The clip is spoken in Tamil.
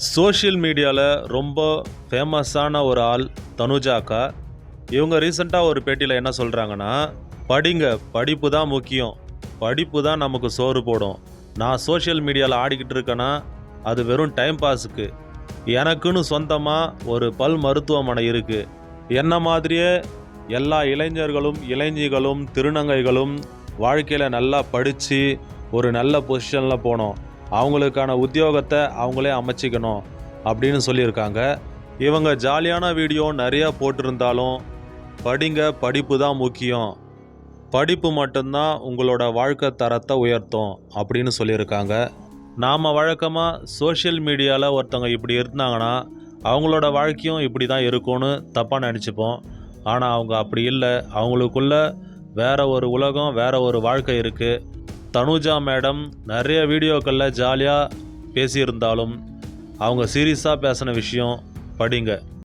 சோஷியல் மீடியாவில் ரொம்ப ஃபேமஸான ஒரு ஆள் தனுஜாக்கா இவங்க ரீசெண்டாக ஒரு பேட்டியில் என்ன சொல்கிறாங்கன்னா படிங்க படிப்பு தான் முக்கியம். படிப்பு தான் நமக்கு சோறு போடும். நான் சோஷியல் மீடியாவில் ஆடிக்கிட்டு இருக்கேன்னா அது வெறும் டைம் பாஸுக்கு. எனக்குன்னு சொந்தமாக ஒரு பல் மருத்துவமனை இருக்குது என்ன மாதிரியே எல்லா இளைஞர்களும் இளைஞிகளும் திருநங்கைகளும் வாழ்க்கையில் நல்லா படித்து ஒரு நல்ல பொசிஷனில் போனோம். அவங்களுக்கான உத்தியோகத்தை அவங்களே அமைச்சிக்கணும் அப்படின்னு சொல்லியிருக்காங்க. இவங்க ஜாலியான வீடியோ நிறையா போட்டிருந்தாலும் படிங்க படிப்பு தான் முக்கியம். படிப்பு மட்டும்தான் உங்களோட வாழ்க்கை தரத்தை உயர்த்தும் அப்படின்னு சொல்லியிருக்காங்க. நாம் வழக்கமாக சோஷியல் மீடியாவில் ஒருத்தவங்க இப்படி இருந்தாங்கன்னா அவங்களோட வாழ்க்கையும் இப்படி தான் இருக்கும்னு தப்பாக நினச்சிப்போம். ஆனால் அவங்க அப்படி இல்லை. அவங்களுக்குள்ள வேற ஒரு உலகம் வேற ஒரு வாழ்க்கை இருக்குது தனுஜா மேடம் நிறைய வீடியோக்களில் ஜாலியாக பேசியிருந்தாலும் அவங்க சீரியஸாக பேசின விஷயம் படிங்க.